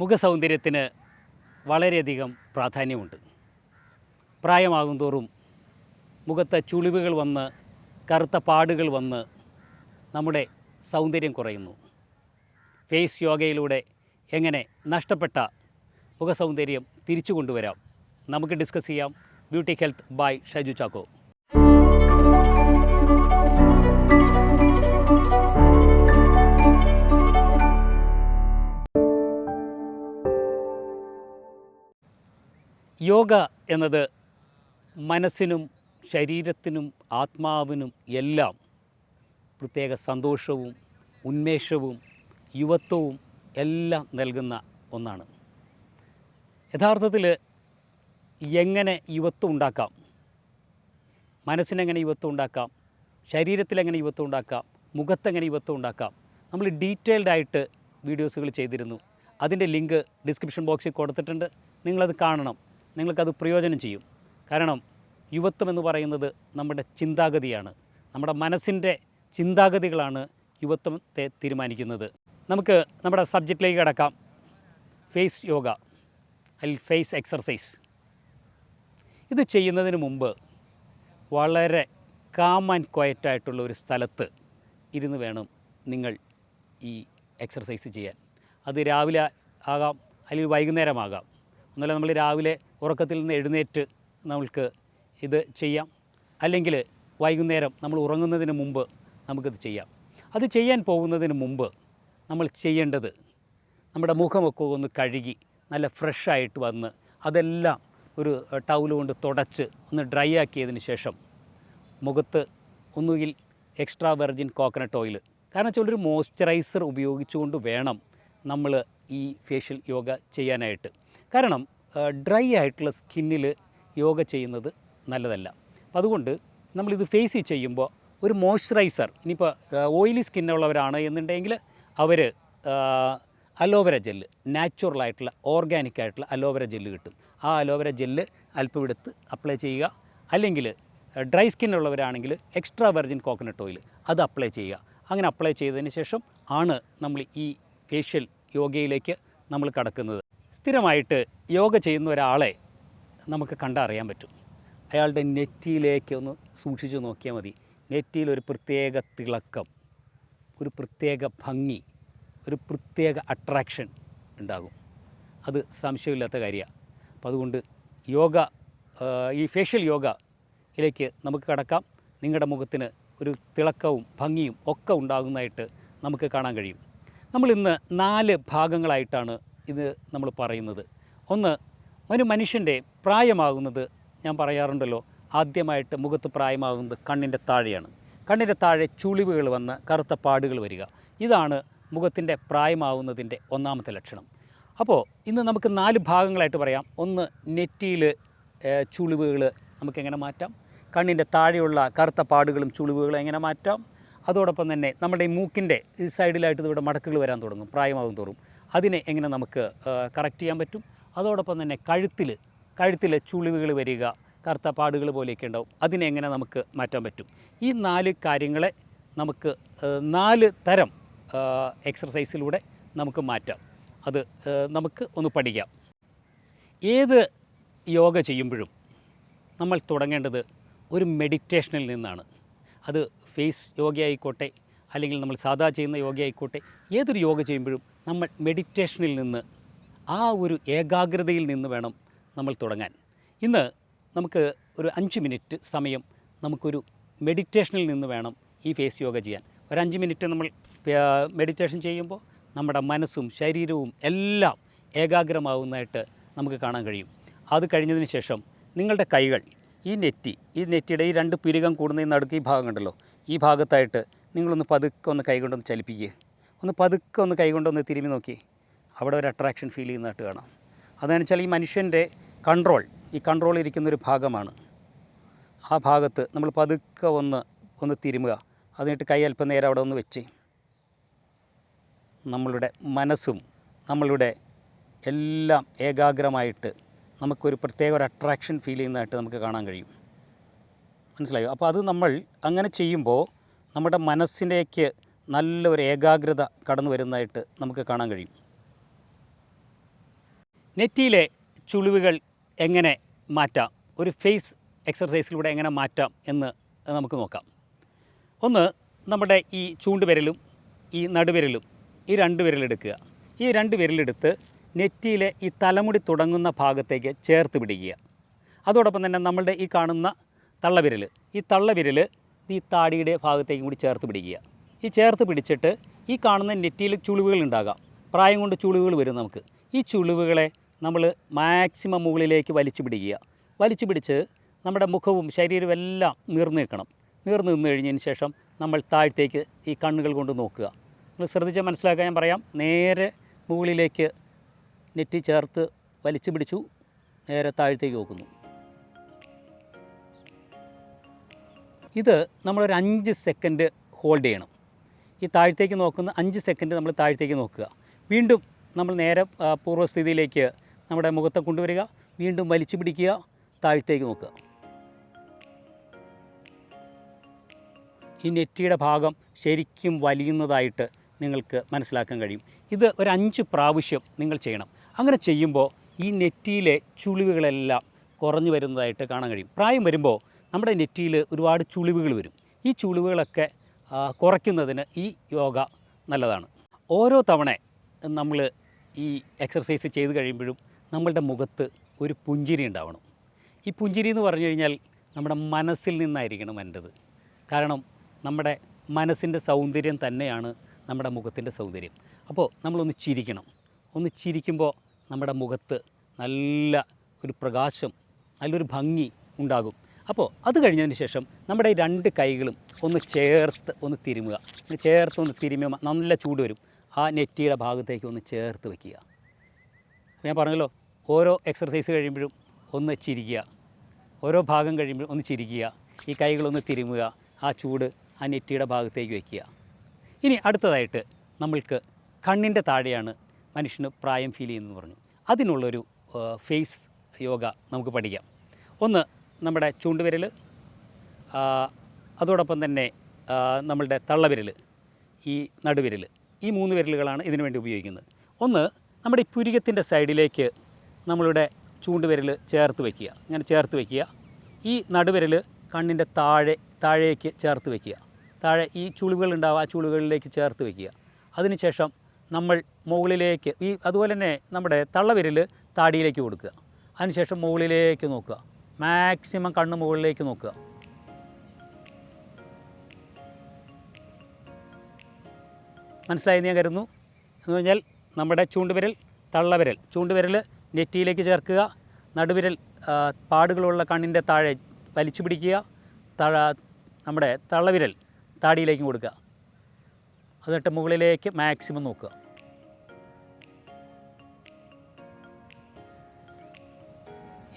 മുഖസൗന്ദര്യത്തിന് വളരെയധികം പ്രാധാന്യമുണ്ട്. പ്രായമാകും തോറും മുഖത്തെ ചുളിവുകൾ വന്ന് കറുത്ത പാടുകൾ വന്ന് നമ്മുടെ സൗന്ദര്യം കുറയുന്നു. ഫേസ് യോഗയിലൂടെ എങ്ങനെ നഷ്ടപ്പെട്ട മുഖസൗന്ദര്യം തിരിച്ചു കൊണ്ടുവരാം? നമുക്ക് ഡിസ്കസ് ചെയ്യാം. Beauty health by Shaju Chacko. Yoga എന്നത് മനസ്സിനും ശരീരത്തിനും ആത്മാവിനും എല്ലാം പ്രത്യേക സന്തോഷവും ഉന്മേഷവും യുവത്വവും എല്ലാം നൽകുന്ന ഒന്നാണ്. യഥാർത്ഥത്തിൽ എങ്ങനെ യുവത്വം ഉണ്ടാക്കാം? മനസ്സിനെങ്ങനെ യുവത്വം ഉണ്ടാക്കാം? ശരീരത്തിലെങ്ങനെ യുവത്വം ഉണ്ടാക്കാം? മുഖത്തെങ്ങനെ യുവത്വം ഉണ്ടാക്കാം? നമ്മൾ ഡീറ്റെയിൽഡ് ആയിട്ട് വീഡിയോസുകൾ ചെയ്തിരുന്നു. അതിന്റെ ലിങ്ക് ഡിസ്ക്രിപ്ഷൻ ബോക്സിൽ കൊടുത്തിട്ടുണ്ട്. നിങ്ങളത് കാണണം. നിങ്ങൾക്കത് പ്രയോജനം ചെയ്യും. കാരണം യുവത്വം എന്ന് പറയുന്നത് നമ്മുടെ ചിന്താഗതിയാണ്. നമ്മുടെ മനസ്സിന്റെ ചിന്താഗതികളാണ് യുവത്വത്തെ തീരുമാനിക്കുന്നത്. നമുക്ക് നമ്മുടെ സബ്ജക്റ്റിലേക്ക് കിടക്കാം. ഫേസ് യോഗ അല്ലെങ്കിൽ ഫേസ് എക്സർസൈസ്. ഇത് ചെയ്യുന്നതിന് മുമ്പ് വളരെ കാം ആൻഡ് ക്വയറ്റായിട്ടുള്ള ഒരു സ്ഥലത്ത് ഇരുന്ന് വേണം നിങ്ങൾ ഈ എക്സർസൈസ് ചെയ്യാൻ. അത് രാവിലെ ആകാം അല്ലെങ്കിൽ വൈകുന്നേരമാകാം. ഒന്നുമല്ല നമ്മൾ രാവിലെ ഉറക്കത്തിൽ നിന്ന് എഴുന്നേറ്റ് നമുക്ക് ഇത് ചെയ്യാം. അല്ലെങ്കിൽ വൈകുന്നേരം നമ്മൾ ഉറങ്ങുന്നതിന് മുമ്പ് നമുക്കിത് ചെയ്യാം. അത് ചെയ്യാൻ പോകുന്നതിന് മുമ്പ് നമ്മൾ ചെയ്യേണ്ടത് നമ്മുടെ മുഖമൊക്കെ ഒന്ന് കഴുകി നല്ല ഫ്രഷായിട്ട് വന്ന് അതെല്ലാം ഒരു ടൗൽ കൊണ്ട് തുടച്ച് ഒന്ന് ഡ്രൈ ആക്കിയതിന് ശേഷം മുഖത്ത് ഒന്നുകിൽ എക്സ്ട്രാ വെർജിൻ കോക്കനട്ട് ഓയിൽ കാരണം വെച്ചാൽ ഒരു മോയ്സ്ചറൈസർ ഉപയോഗിച്ചുകൊണ്ട് വേണം നമ്മൾ ഈ ഫേഷ്യൽ യോഗ ചെയ്യാനായിട്ട്. കാരണം ഡ്രൈ ആയിട്ടുള്ള സ്കിന്നിൽ യോഗ ചെയ്യുന്നത് നല്ലതല്ല. അതുകൊണ്ട് നമ്മളിത് ഫേസ് ചെയ്യുമ്പോൾ ഒരു മോയ്സ്ചറൈസർ ഇനിയിപ്പോൾ ഓയിലി സ്കിന്നുള്ളവരാണ് എന്നുണ്ടെങ്കിൽ അവർ അലോവേര ജെല്ല് നാച്ചുറൽ ആയിട്ടുള്ള ഓർഗാനിക് ആയിട്ടുള്ള അലോവേര ജെല്ല് കിട്ടും. ആ അലോവേര ജെല്ല് അല്പം എടുത്ത് അപ്ലൈ ചെയ്യുക. അല്ലെങ്കിൽ ഡ്രൈ സ്കിന്നുള്ളവരാണെങ്കിൽ എക്സ്ട്രാ വെർജിൻ കോക്കനട്ട് ഓയിൽ അത് അപ്ലൈ ചെയ്യുക. അങ്ങനെ അപ്ലൈ ചെയ്തതിന് ശേഷം ആണ് നമ്മൾ ഈ ഫേഷ്യൽ യോഗയിലേക്ക് നമ്മൾ കടക്കുന്നത്. സ്ഥിരമായിട്ട് യോഗ ചെയ്യുന്ന ഒരാളെ നമുക്ക് കണ്ടറിയാൻ പറ്റും. അയാളുടെ നെറ്റിയിലേക്ക് ഒന്ന് സൂക്ഷിച്ചു നോക്കിയാൽ മതി. നെറ്റിയിൽ ഒരു പ്രത്യേക തിളക്കം ഒരു പ്രത്യേക ഭംഗി ഒരു പ്രത്യേക അട്രാക്ഷൻ ഉണ്ടാകും. അത് സംശയമില്ലാത്ത കാര്യമാണ്. അപ്പം അതുകൊണ്ട് യോഗ ഈ ഫേഷ്യൽ യോഗയിലേക്ക് നമുക്ക് കടക്കാം. നിങ്ങളുടെ മുഖത്തിന് ഒരു തിളക്കവും ഭംഗിയും ഒക്കെ ഉണ്ടാകുന്നതായിട്ട് നമുക്ക് കാണാൻ കഴിയും. നമ്മൾ ഇന്ന് നാല് ഭാഗങ്ങളായിട്ടാണ് ഇത് നമ്മൾ പറയുന്നത്. ഒന്ന് ഒരു മനുഷ്യന്റെ പ്രായമാകുന്നത് ഞാൻ പറയാറുണ്ടല്ലോ. ആദ്യമായിട്ട് മുഖത്ത് പ്രായമാകുന്നത് കണ്ണിന്റെ താഴെയാണ്. കണ്ണിന്റെ താഴെ ചുളിവുകൾ വന്ന് കറുത്ത പാടുകൾ വരിക. ഇതാണ് മുഖത്തിന്റെ പ്രായമാവുന്നതിന്റെ ഒന്നാമത്തെ ലക്ഷണം. അപ്പോൾ ഇന്ന് നമുക്ക് നാല് ഭാഗങ്ങളായിട്ട് പറയാം. ഒന്ന് നെറ്റിയിൽ ചുളിവുകൾ നമുക്കെങ്ങനെ മാറ്റാം? കണ്ണിന്റെ താഴെയുള്ള കറുത്ത പാടുകളും ചുളിവുകളും എങ്ങനെ മാറ്റാം? അതോടൊപ്പം തന്നെ നമ്മുടെ ഈ മൂക്കിന്റെ ഈ സൈഡിലായിട്ട് ഇവിടെ മടക്കുകൾ വരാൻ തുടങ്ങും. പ്രായമാകും തോറും. അതിനെ എങ്ങനെ നമുക്ക് കറക്റ്റ് ചെയ്യാൻ പറ്റും? അതോടൊപ്പം തന്നെ കഴുത്തിൽ കഴുത്തിലെ ചുളിവുകൾ വരിക കറുത്ത പാടുകൾ പോലെയൊക്കെ ഉണ്ടാവും. അതിനെ എങ്ങനെ നമുക്ക് മാറ്റാൻ പറ്റും? ഈ നാല് കാര്യങ്ങളെ നമുക്ക് നാല് തരം എക്സർസൈസിലൂടെ നമുക്ക് മാറ്റാം. അത് നമുക്ക് ഒന്ന് പഠിക്കാം. ഏത് യോഗ ചെയ്യുമ്പോഴും നമ്മൾ തുടങ്ങേണ്ടത് ഒരു മെഡിറ്റേഷനിൽ നിന്നാണ്. അത് ഫേസ് യോഗയായിക്കോട്ടെ അല്ലെങ്കിൽ നമ്മൾ സാധാ ചെയ്യുന്ന യോഗയായിക്കോട്ടെ ഏതൊരു യോഗ ചെയ്യുമ്പോഴും നമ്മൾ മെഡിറ്റേഷനിൽ നിന്ന് ആ ഒരു ഏകാഗ്രതയിൽ നിന്ന് വേണം നമ്മൾ തുടങ്ങാൻ. ഇന്ന് നമുക്ക് ഒരു അഞ്ച് മിനിറ്റ് സമയം നമുക്കൊരു മെഡിറ്റേഷനിൽ നിന്ന് വേണം ഈ ഫേസ് യോഗ ചെയ്യാൻ. ഒരു അഞ്ച് മിനിറ്റ് നമ്മൾ മെഡിറ്റേഷൻ ചെയ്യുമ്പോൾ നമ്മുടെ മനസ്സും ശരീരവും എല്ലാം ഏകാഗ്രമാവുന്നതായിട്ട് നമുക്ക് കാണാൻ കഴിയും. അത് കഴിഞ്ഞതിന് ശേഷം നിങ്ങളുടെ കൈകൾ ഈ നെറ്റി ഈ നെറ്റിയുടെ ഈ രണ്ട് പിരികം കൂടുന്ന ഈ നടുക്ക് ഈ ഭാഗം കണ്ടല്ലോ? ഈ ഭാഗത്തായിട്ട് നിങ്ങളൊന്ന് പതുക്കെ ഒന്ന് കൈകൊണ്ടൊന്ന് ചലിപ്പിക്കുക ഒന്ന് പതുക്കെ ഒന്ന് കൈകൊണ്ടൊന്ന് തിരുമി നോക്കി. അവിടെ ഒരു അട്രാക്ഷൻ ഫീൽ ചെയ്യുന്നതായിട്ട് കാണാം. അതെന്ന് വെച്ചാൽ ഈ മനുഷ്യന്റെ കൺട്രോൾ ഈ കൺട്രോൾ ഇരിക്കുന്ന ഒരു ഭാഗമാണ്. ആ ഭാഗത്ത് നമ്മൾ പതുക്കെ ഒന്ന് ഒന്ന് തിരുമുക. അതിനിട്ട് കൈ അല്പം നേരം അവിടെ ഒന്ന് വെച്ച്. നമ്മളുടെ മനസ്സും നമ്മളുടെ എല്ലാം ഏകാഗ്രമായിട്ട് നമുക്കൊരു പ്രത്യേക ഒരു അട്രാക്ഷൻ ഫീൽ ചെയ്യുന്നതായിട്ട് നമുക്ക് കാണാൻ കഴിയും. മനസ്സിലായോ? അപ്പോൾ അത് നമ്മൾ അങ്ങനെ ചെയ്യുമ്പോൾ നമ്മുടെ മനസ്സിലേക്ക് നല്ല ഒരു ഏകാഗ്രത കടന്നു വരുന്നതായിട്ട് നമുക്ക് കാണാൻ കഴിയും. നെറ്റിയിലെ ചുളിവുകൾ എങ്ങനെ മാറ്റാം? ഒരു ഫേസ് എക്സർസൈസിലൂടെ എങ്ങനെ മാറ്റാം എന്ന് നമുക്ക് നോക്കാം. ഒന്ന് നമ്മുടെ ഈ ചൂണ്ടുവിരലും ഈ നടുവിരലും ഈ രണ്ട് വിരലെടുക്കുക ഈ രണ്ട് വിരലെടുത്ത് നെറ്റിയിലെ ഈ തലമുടി തുടങ്ങുന്ന ഭാഗത്തേക്ക് ചേർത്ത് പിടിക്കുക. അതോടൊപ്പം തന്നെ നമ്മളുടെ ഈ കാണുന്ന തള്ളവിരൽ ഈ തള്ളവിരൽ ഈ താടിയുടെ ഭാഗത്തേക്കും കൂടി ചേർത്ത് പിടിക്കുക. ഈ ചേർത്ത് പിടിച്ചിട്ട് ഈ കാണുന്ന നെറ്റിയിൽ ചുളിവുകൾ ഉണ്ടാകാം. പ്രായം കൊണ്ട് ചുളിവുകൾ വരും നമുക്ക്. ഈ ചുളിവുകളെ നമ്മൾ മാക്സിമം മുകളിലേക്ക് വലിച്ചു പിടിക്കുക. വലിച്ചു പിടിച്ച് നമ്മുടെ മുഖവും ശരീരവും എല്ലാം നീർന്ന് നിൽക്കണം നീർന്ന് നിന്ന് കഴിഞ്ഞതിന് ശേഷം നമ്മൾ താഴത്തേക്ക് ഈ കണ്ണുകൾ കൊണ്ട് നോക്കുക. നിങ്ങൾ ശ്രദ്ധിച്ച് മനസ്സിലാക്കാൻ ഞാൻ പറയാം. നേരെ മുകളിലേക്ക് നെറ്റി ചേർത്ത് വലിച്ചു പിടിച്ചു നേരെ താഴത്തേക്ക് നോക്കുന്നു. ഇത് നമ്മളൊരു അഞ്ച് സെക്കൻഡ് ഹോൾഡ് ചെയ്യണം. ഈ താഴത്തേക്ക് നോക്കുന്ന അഞ്ച് സെക്കൻഡ് നമ്മൾ താഴത്തേക്ക് നോക്കുക. വീണ്ടും നമ്മൾ നേരെ പൂർവസ്ഥിതിയിലേക്ക് നമ്മുടെ മുഖത്തെ കൊണ്ടുവരിക. വീണ്ടും വലിച്ചു പിടിക്കുക. താഴത്തേക്ക് നോക്കുക. ഈ നെറ്റിയുടെ ഭാഗം ശരിക്കും വലിയുന്നതായിട്ട് നിങ്ങൾക്ക് മനസ്സിലാക്കാൻ കഴിയും. ഇത് ഒരു അഞ്ച് പ്രാവശ്യം നിങ്ങൾ ചെയ്യണം. അങ്ങനെ ചെയ്യുമ്പോൾ ഈ നെറ്റിയിലെ ചുളിവുകളെല്ലാം കുറഞ്ഞു വരുന്നതായിട്ട് കാണാൻ കഴിയും. പ്രായം വരുമ്പോൾ നമ്മുടെ നെറ്റിയിൽ ഒരുപാട് ചുളിവുകൾ വരും. ഈ ചുളിവുകളൊക്കെ കുറയ്ക്കുന്നതിന് ഈ യോഗ നല്ലതാണ്. ഓരോ തവണ നമ്മൾ ഈ എക്സർസൈസ് ചെയ്ത് കഴിയുമ്പോഴും നമ്മളുടെ മുഖത്ത് ഒരു പുഞ്ചിരി ഉണ്ടാവണം. ഈ പുഞ്ചിരി എന്ന് പറഞ്ഞു കഴിഞ്ഞാൽ നമ്മുടെ മനസ്സിൽ നിന്നായിരിക്കണം എന്റെത് കാരണം നമ്മുടെ മനസ്സിന്റെ സൗന്ദര്യം തന്നെയാണ് നമ്മുടെ മുഖത്തിന്റെ സൗന്ദര്യം. അപ്പോൾ നമ്മളൊന്ന് ചിരിക്കണം. ഒന്ന് ചിരിക്കുമ്പോൾ നമ്മുടെ മുഖത്ത് നല്ല ഒരു പ്രകാശം നല്ലൊരു ഭംഗി ഉണ്ടാകും. അപ്പോൾ അത് കഴിഞ്ഞതിന് ശേഷം നമ്മുടെ ഈ രണ്ട് കൈകളും ഒന്ന് ചേർത്ത് ഒന്ന് തിരുമുക. ചേർത്ത് ഒന്ന് തിരുമ്മ നല്ല ചൂട് വരും. ആ നെറ്റിയുടെ ഭാഗത്തേക്ക് ഒന്ന് ചേർത്ത് വയ്ക്കുക ഞാൻ പറഞ്ഞല്ലോ ഓരോ എക്സർസൈസ് കഴിയുമ്പോഴും ഒന്ന് ചിരിക്കുക. ഓരോ ഭാഗം കഴിയുമ്പോഴും ഒന്ന് ചിരിക്കുക. ഈ കൈകളൊന്ന് തിരുമുക. ആ ചൂട് ആ നെറ്റിയുടെ ഭാഗത്തേക്ക് വയ്ക്കുക ഇനി അടുത്തതായിട്ട് നമ്മൾക്ക് കണ്ണിന്റെ താഴെയാണ് മനുഷ്യന് പ്രായം ഫീൽ ചെയ്യുന്നതെന്ന് പറഞ്ഞു. അതിനുള്ളൊരു ഫേസ് യോഗ നമുക്ക് പഠിക്കാം. ഒന്ന് നമ്മുടെ ചൂണ്ടുവിരൽ അതോടൊപ്പം തന്നെ നമ്മളുടെ തള്ളവിരൽ ഈ നടുവിരൽ ഈ മൂന്ന് വിരലുകളാണ് ഇതിനു വേണ്ടി ഉപയോഗിക്കുന്നത്. ഒന്ന് നമ്മുടെ ഈ പുരികത്തിന്റെ സൈഡിലേക്ക് നമ്മളുടെ ചൂണ്ടുവിരൽ ചേർത്ത് വയ്ക്കുക ഇങ്ങനെ ചേർത്ത് വയ്ക്കുക ഈ നടുവിരൽ കണ്ണിന്റെ താഴെ താഴേക്ക് ചേർത്ത് വയ്ക്കുക താഴെ ഈ ചുളിവുകൾ ഉണ്ടാവുക ആ ചുളിവുകളിലേക്ക് ചേർത്ത് വയ്ക്കുക അതിനുശേഷം നമ്മൾ മുകളിലേക്ക് ഈ അതുപോലെ തന്നെ നമ്മുടെ തള്ളവിരൽ താടിയിലേക്ക് കൊടുക്കുക. അതിനുശേഷം മുകളിലേക്ക് നോക്കുക. മാക്സിമം കണ്ണ് മുകളിലേക്ക് നോക്കുക. മനസ്സിലായി ഞാൻ കരുതുന്നു. എന്ന് പറഞ്ഞാൽ നമ്മുടെ ചൂണ്ടുവിരൽ തള്ളവിരൽ. ചൂണ്ടുവിരൽ നെറ്റിയിലേക്ക് ചേർക്കുക. നടുവിരൽ പാടുകളുള്ള കണ്ണിന്റെ താഴെ വലിച്ചു പിടിക്കുക. തഴ നമ്മുടെ തള്ളവിരൽ താടിയിലേക്കും കൊടുക്കുക. അതിട്ട് മുകളിലേക്ക് മാക്സിമം നോക്കുക.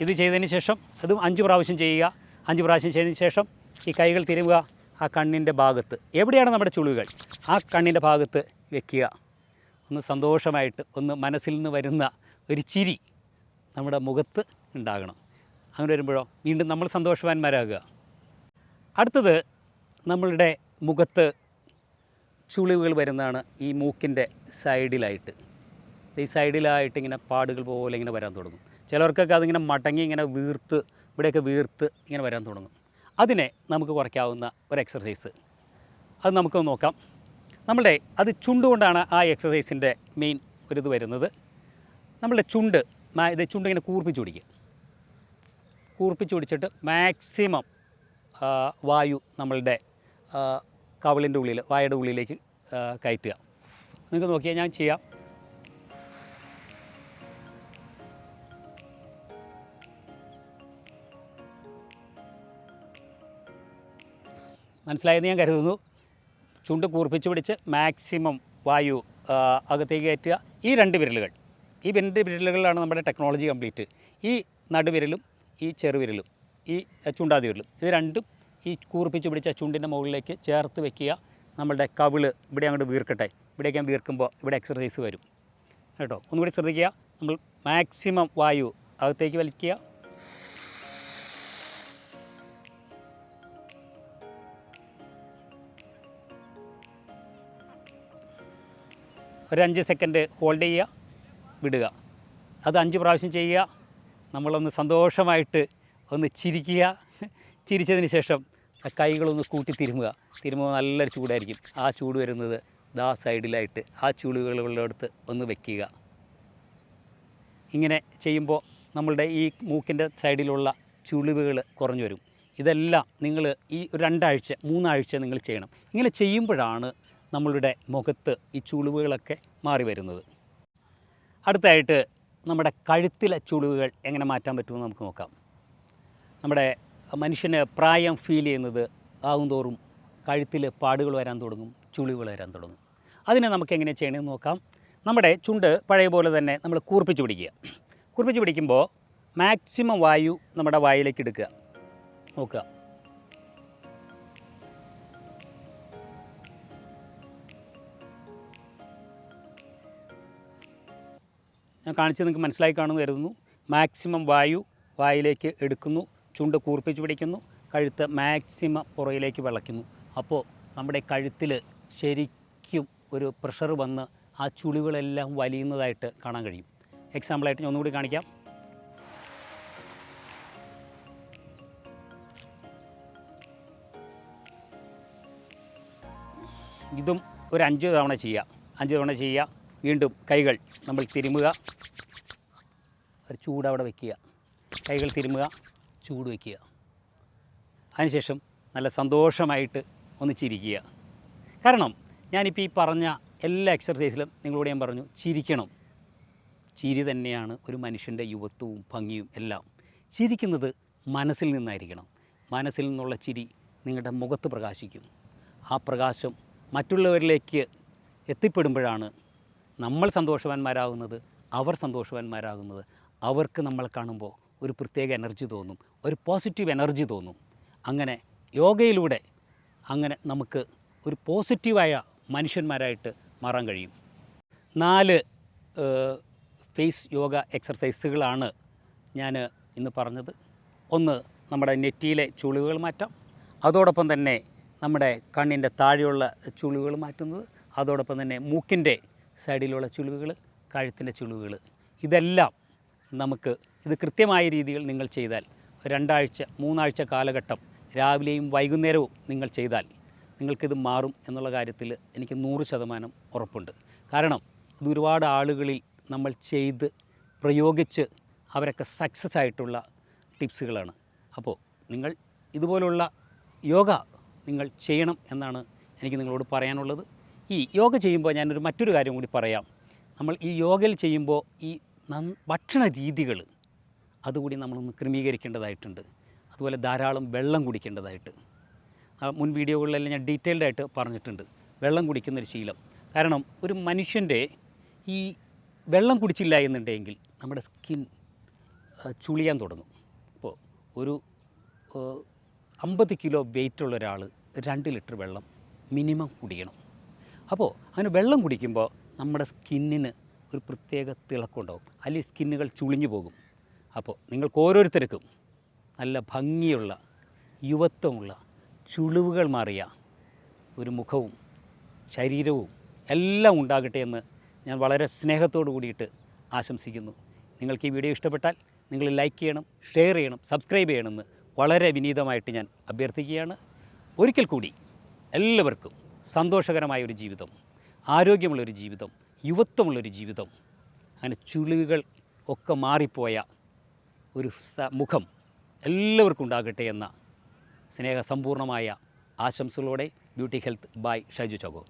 ഇത് ചെയ്തതിന് ശേഷം അതും അഞ്ച് പ്രാവശ്യം ചെയ്യുക. അഞ്ച് പ്രാവശ്യം ചെയ്തതിന് ശേഷം ഈ കൈകൾ തിരുവുക. ആ കണ്ണിന്റെ ഭാഗത്ത് എവിടെയാണ് നമ്മുടെ ചുളിവുകൾ? ആ കണ്ണിന്റെ ഭാഗത്ത് വെക്കുക. ഒന്ന് സന്തോഷമായിട്ട് ഒന്ന് മനസ്സിൽ നിന്ന് വരുന്ന ഒരു ചിരി നമ്മുടെ മുഖത്ത് ഉണ്ടാകണം. അങ്ങനെ വരുമ്പോഴോ വീണ്ടും നമ്മൾ സന്തോഷവാന്മാരാകുക. അടുത്തത് നമ്മളുടെ മുഖത്ത് ചുളിവുകൾ വരുന്നതാണ് ഈ മൂക്കിന്റെ സൈഡിലായിട്ട്. ഈ സൈഡിലായിട്ട് ഇങ്ങനെ പാടുകൾ പോലെ ഇങ്ങനെ വരാൻ തുടങ്ങും. ചിലർക്കൊക്കെ അതിങ്ങനെ മടങ്ങി ഇങ്ങനെ വീർത്ത് ഇവിടെയൊക്കെ വീർത്ത് ഇങ്ങനെ വരാൻ തുടങ്ങും. അതിനെ നമുക്ക് കുറയ്ക്കാവുന്ന ഒരു എക്സർസൈസ് അത് നമുക്കൊന്ന് നോക്കാം. നമ്മളുടെ അത് ചുണ്ടുകൊണ്ടാണ് ആ എക്സസൈസിന്റെ മെയിൻ ഒരിത് വരുന്നത്. നമ്മളുടെ ചുണ്ട് ഇത് ചുണ്ട് ഇങ്ങനെ കൂർപ്പിച്ച് പിടിക്കുക കൂർപ്പിച്ച് പിടിച്ചിട്ട് മാക്സിമം വായു നമ്മളുടെ കവളിന്റെ ഉള്ളിൽ വായയുടെ ഉള്ളിലേക്ക് കയറ്റുക. നിങ്ങൾക്ക് നോക്കിയാൽ ഞാൻ ചെയ്യാം. മനസ്സിലായെന്ന് ഞാൻ കരുതുന്നു. ചുണ്ട് കൂർപ്പിച്ച് പിടിച്ച് മാക്സിമം വായു അകത്തേക്ക് കയറ്റുക. ഈ രണ്ട് വിരലുകൾ ഈ രണ്ട് വിരലുകളിലാണ് നമ്മുടെ ടെക്നോളജി കംപ്ലീറ്റ് ഈ നടുവിരലും ഈ ചെറുവിരലും ഈ ചുണ്ടാതി വിരലും ഇത് രണ്ടും ഈ കൂർപ്പിച്ച് പിടിച്ച ചുണ്ടിന്റെ മുകളിലേക്ക് ചേർത്ത് വെക്കുക. നമ്മളുടെ കവിൾ ഇവിടെ അങ്ങോട്ട് വീർക്കട്ടെ. ഇവിടേക്ക് ഞാൻ വീർക്കുമ്പോൾ ഇവിടെ എക്സർസൈസ് വരും. കേട്ടോ? ഒന്നുകൂടി ശ്രദ്ധിക്കുക. നമ്മൾ മാക്സിമം വായു അകത്തേക്ക് വലിക്കുക. ഒരു അഞ്ച് സെക്കൻഡ് ഹോൾഡ് ചെയ്യുക വിടുക. അത് അഞ്ച് പ്രാവശ്യം ചെയ്യുക നമ്മളൊന്ന് സന്തോഷമായിട്ട് ഒന്ന് ചിരിക്കുക. ചിരിച്ചതിന് ശേഷം കൈകളൊന്ന് കൂട്ടി തിരുമുക. തിരുമുക നല്ലൊരു ചൂടായിരിക്കും. ആ ചൂട് വരുന്നത് ദാ സൈഡിലായിട്ട് ആ ചൂടുകളുള്ളടുത്ത് ഒന്ന് വെക്കുക. ഇങ്ങനെ ചെയ്യുമ്പോൾ നമ്മളുടെ ഈ മൂക്കിന്റെ സൈഡിലുള്ള ചുളിവുകൾ കുറഞ്ഞു വരും. ഇതെല്ലാം നിങ്ങൾ ഈ രണ്ടാഴ്ച മൂന്നാഴ്ച നിങ്ങൾ ചെയ്യണം. ഇങ്ങനെ ചെയ്യുമ്പോഴാണ് നമ്മളുടെ മുഖത്ത് ഈ ചുളിവുകളൊക്കെ മാറി വരുന്നത്. അടുത്തായിട്ട് നമ്മുടെ കഴുത്തിലെ ചുളിവുകൾ എങ്ങനെ മാറ്റാൻ പറ്റുമെന്ന് നമുക്ക് നോക്കാം. നമ്മുടെ മനുഷ്യന് പ്രായം ഫീൽ ചെയ്യുന്നത് തോറും കഴുത്തിൽ പാടുകൾ വരാൻ തുടങ്ങും ചുളിവുകൾ വരാൻ തുടങ്ങും. അതിനെ നമുക്ക് എങ്ങനെ ചെയ്യണമെന്ന് നോക്കാം. നമ്മുടെ ചുണ്ട് പഴയ പോലെ തന്നെ നമ്മൾ കൂർപ്പിച്ച് പിടിക്കുക. കൂർപ്പിച്ച് പിടിക്കുമ്പോൾ മാക്സിമം വായു നമ്മുടെ വായിലേക്ക് എടുക്കുക. നോക്കുക. ഞാൻ കാണിച്ചത് നിങ്ങൾക്ക് മനസ്സിലായി കാണുമെന്ന് കരുതുന്നു. മാക്സിമം വായു വായിലേക്ക് എടുക്കുന്നു ചുണ്ട് കൂർപ്പിച്ച് പിടിക്കുന്നു കഴുത്ത് മാക്സിമം പുറയിലേക്ക് വിളയ്ക്കുന്നു. അപ്പോൾ നമ്മുടെ കഴുത്തിൽ ശരിക്കും ഒരു പ്രഷർ വന്ന് ആ ചുളിവുകളെല്ലാം വലിയുന്നതായിട്ട് കാണാൻ കഴിയും. എക്സാമ്പിളായിട്ട് ഞാൻ ഒന്നുകൂടി കാണിക്കാം. ഇതും ഒരു അഞ്ച് തവണ ചെയ്യുക. അഞ്ച് തവണ ചെയ്യുക. വീണ്ടും കൈകൾ നമ്മൾ തിരുമുക. ഒരു ചൂട് അവിടെ വയ്ക്കുക കൈകൾ തിരുമുക ചൂട് വയ്ക്കുക അതിനുശേഷം നല്ല സന്തോഷമായിട്ട് ഒന്ന് ചിരിക്കുക. കാരണം ഞാനിപ്പോൾ ഈ പറഞ്ഞ എല്ലാ എക്സർസൈസിലും നിങ്ങളോട് ഞാൻ പറഞ്ഞു ചിരിക്കണം. ചിരി തന്നെയാണ് ഒരു മനുഷ്യന്റെ യുവത്വവും ഭംഗിയും എല്ലാം. ചിരിക്കുന്നത് മനസ്സിൽ നിന്നായിരിക്കണം. മനസ്സിൽ നിന്നുള്ള ചിരി നിങ്ങളുടെ മുഖത്ത് പ്രകാശിക്കും. ആ പ്രകാശം മറ്റുള്ളവരിലേക്ക് എത്തിപ്പെടുമ്പോഴാണ് നമ്മൾ സന്തോഷവാന്മാരാകുന്നത് അവർ സന്തോഷവാന്മാരാകുന്നത് അവർക്ക് നമ്മൾ കാണുമ്പോൾ ഒരു പ്രത്യേക എനർജി തോന്നും ഒരു പോസിറ്റീവ് എനർജി തോന്നും. അങ്ങനെ യോഗയിലൂടെ അങ്ങനെ നമുക്ക് ഒരു പോസിറ്റീവായ മനുഷ്യന്മാരായിട്ട് മാറാൻ കഴിയും. നാല് ഫേസ് യോഗ എക്സർസൈസുകളാണ് ഞാൻ ഇന്ന് പറഞ്ഞത്. ഒന്ന് നമ്മുടെ നെറ്റിയിലെ ചുളിവുകൾ മാറ്റാം. അതോടൊപ്പം തന്നെ നമ്മുടെ കണ്ണിന്റെ താഴെയുള്ള ചുളിവുകൾ മാറ്റുന്നത്. അതോടൊപ്പം തന്നെ മൂക്കിന്റെ സൈഡിലുള്ള ചുളിവുകൾ കഴുത്തിന്റെ ചുളിവുകൾ. ഇതെല്ലാം നമുക്ക് ഇത് കൃത്യമായ രീതിയിൽ നിങ്ങൾ ചെയ്താൽ രണ്ടാഴ്ച മൂന്നാഴ്ച കാലഘട്ടം രാവിലെയും വൈകുന്നേരവും നിങ്ങൾ ചെയ്താൽ നിങ്ങൾക്കിത് മാറും എന്നുള്ള കാര്യത്തിൽ എനിക്ക് നൂറ് ശതമാനം ഉറപ്പുണ്ട്. കാരണം ഇത് ഒരുപാട് ആളുകളിൽ നമ്മൾ ചെയ്ത് പ്രയോഗിച്ച് അവരൊക്കെ സക്സസ് ആയിട്ടുള്ള ടിപ്സുകളാണ്. അപ്പോൾ നിങ്ങൾ ഇതുപോലുള്ള യോഗ നിങ്ങൾ ചെയ്യണം എന്നാണ് എനിക്ക് നിങ്ങളോട് പറയാനുള്ളത്. ഈ യോഗ ചെയ്യുമ്പോൾ ഞാനൊരു മറ്റൊരു കാര്യം കൂടി പറയാം. നമ്മൾ ഈ യോഗയിൽ ചെയ്യുമ്പോൾ ഈ ഭക്ഷണ രീതികൾ അതുകൂടി നമ്മളൊന്ന് ക്രമീകരിക്കേണ്ടതായിട്ടുണ്ട്. അതുപോലെ ധാരാളം വെള്ളം കുടിക്കേണ്ടതായിട്ട്. മുൻ വീഡിയോകളിലെല്ലാം ഞാൻ ഡീറ്റെയിൽഡ് ആയിട്ട് പറഞ്ഞിട്ടുണ്ട്. വെള്ളം കുടിക്കുന്ന ഒരു ശീലം. കാരണം ഒരു മനുഷ്യന്റെ ഈ വെള്ളം കുടിച്ചില്ല എന്നുണ്ടെങ്കിൽ നമ്മുടെ സ്കിൻ ചുളിയാൻ തുടങ്ങും. ഇപ്പോൾ ഒരു അമ്പത് കിലോ വെയിറ്റുള്ള ഒരാൾ രണ്ട് ലിറ്റർ വെള്ളം മിനിമം കുടിക്കണം അപ്പോൾ അങ്ങനെ വെള്ളം കുടിക്കുമ്പോൾ നമ്മുടെ സ്കിന്നിന് ഒരു പ്രത്യേക തിളക്കമുണ്ടാവും. അല്ലെങ്കിൽ സ്കിന്നുകൾ ചുളിഞ്ഞു പോകും. അപ്പോൾ നിങ്ങൾക്ക് ഓരോരുത്തർക്കും നല്ല ഭംഗിയുള്ള യുവത്വമുള്ള ചുളിവുകൾ മാറിയ ഒരു മുഖവും ശരീരവും എല്ലാം ഉണ്ടാകട്ടെ എന്ന് ഞാൻ വളരെ സ്നേഹത്തോടു കൂടിയിട്ട് ആശംസിക്കുന്നു. നിങ്ങൾക്ക് ഈ വീഡിയോ ഇഷ്ടപ്പെട്ടാൽ നിങ്ങൾ ലൈക്ക് ചെയ്യണം ഷെയർ ചെയ്യണം സബ്സ്ക്രൈബ് ചെയ്യണമെന്ന് വളരെ വിനീതമായിട്ട് ഞാൻ അഭ്യർത്ഥിക്കുകയാണ്. ഒരിക്കൽ കൂടി എല്ലാവർക്കും സന്തോഷകരമായ ഒരു ജീവിതം ആരോഗ്യമുള്ളൊരു ജീവിതം യുവത്വമുള്ളൊരു ജീവിതം അങ്ങനെ ചുളിവുകൾ ഒക്കെ മാറിപ്പോയ ഒരു മുഖം എല്ലാവർക്കും ഉണ്ടാകട്ടെ എന്ന സ്നേഹസമ്പൂർണമായ ആശംസകളോടെ beauty health by Shaiju Chacko